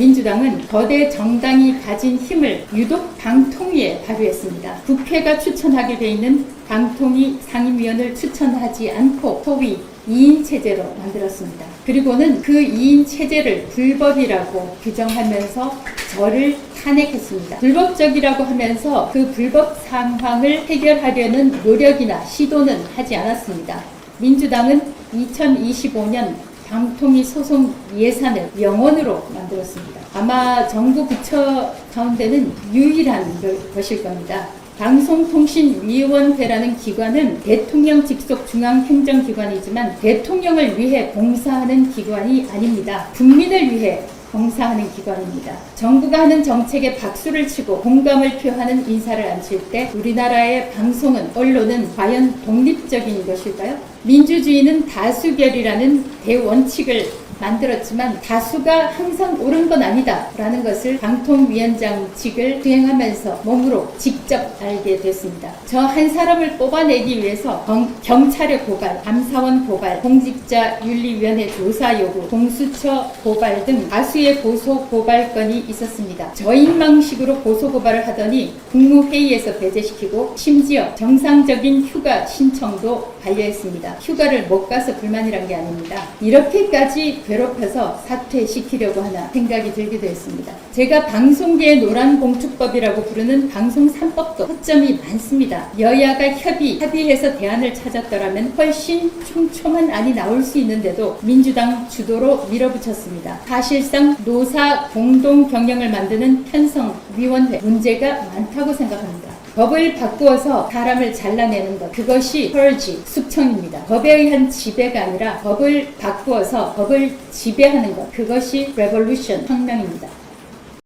민주당은 거대 정당이 가진 힘을 유독 방통위에 발휘했습니다. 국회가 추천하게 돼 있는 방통위 상임위원을 추천하지 않고 소위 2인 체제로 만들었습니다. 그리고는 그 2인 체제를 불법이라고 규정하면서 저를 탄핵했습니다. 불법적이라고 하면서 그 불법 상황을 해결하려는 노력이나 시도는 하지 않았습니다. 민주당은 2025년 방통위 소송 예산을 영원으로 만들었습니다. 아마 정부 부처 가운데는 유일한 것일 겁니다. 방송통신위원회라는 기관은 대통령 직속 중앙행정기관이지만 대통령을 위해 봉사하는 기관이 아닙니다. 국민을 위해 봉사하는 기관입니다. 정부가 하는 정책에 박수를 치고 공감을 표하는 인사를 앉힐 때 우리나라의 방송은 언론은 과연 독립적인 것일까요? 민주주의는 다수결이라는 대원칙을 만들었지만 다수가 항상 옳은 건 아니다라는 것을 방통위원장직을 수행하면서 몸으로 직접 알게 됐습니다. 저 한 사람을 뽑아내기 위해서 경, 경찰의 고발, 감사원 고발, 공직자 윤리위원회 조사 요구, 공수처 고발 등 다수의 고소 고발 건이 있었습니다. 저인망식으로 고소 고발을 하더니 국무회의에서 배제시키고 심지어 정상적인 휴가 신청도 반려했습니다. 휴가를 못 가서 불만이란 게 아닙니다. 이렇게까지 괴롭혀서 사퇴시키려고 하나 생각이 들기도 했습니다. 제가 방송계의 노란공주법이라고 부르는 방송 3법도 허점이 많습니다. 여야가 협의, 합의해서 대안을 찾았더라면 훨씬 촘촘한 안이 나올 수 있는데도 민주당 주도로 밀어붙였습니다. 사실상 노사 공동 경영을 만드는 편성위원회 문제가 많다고 생각합니다. 법을 바꾸어서 사람을 잘라내는 것 그것이 펄지 숙청입니다. 법에 의한 지배가 아니라 법을 바꾸어서 법을 지배하는 것 그것이 레볼루션 혁명입니다.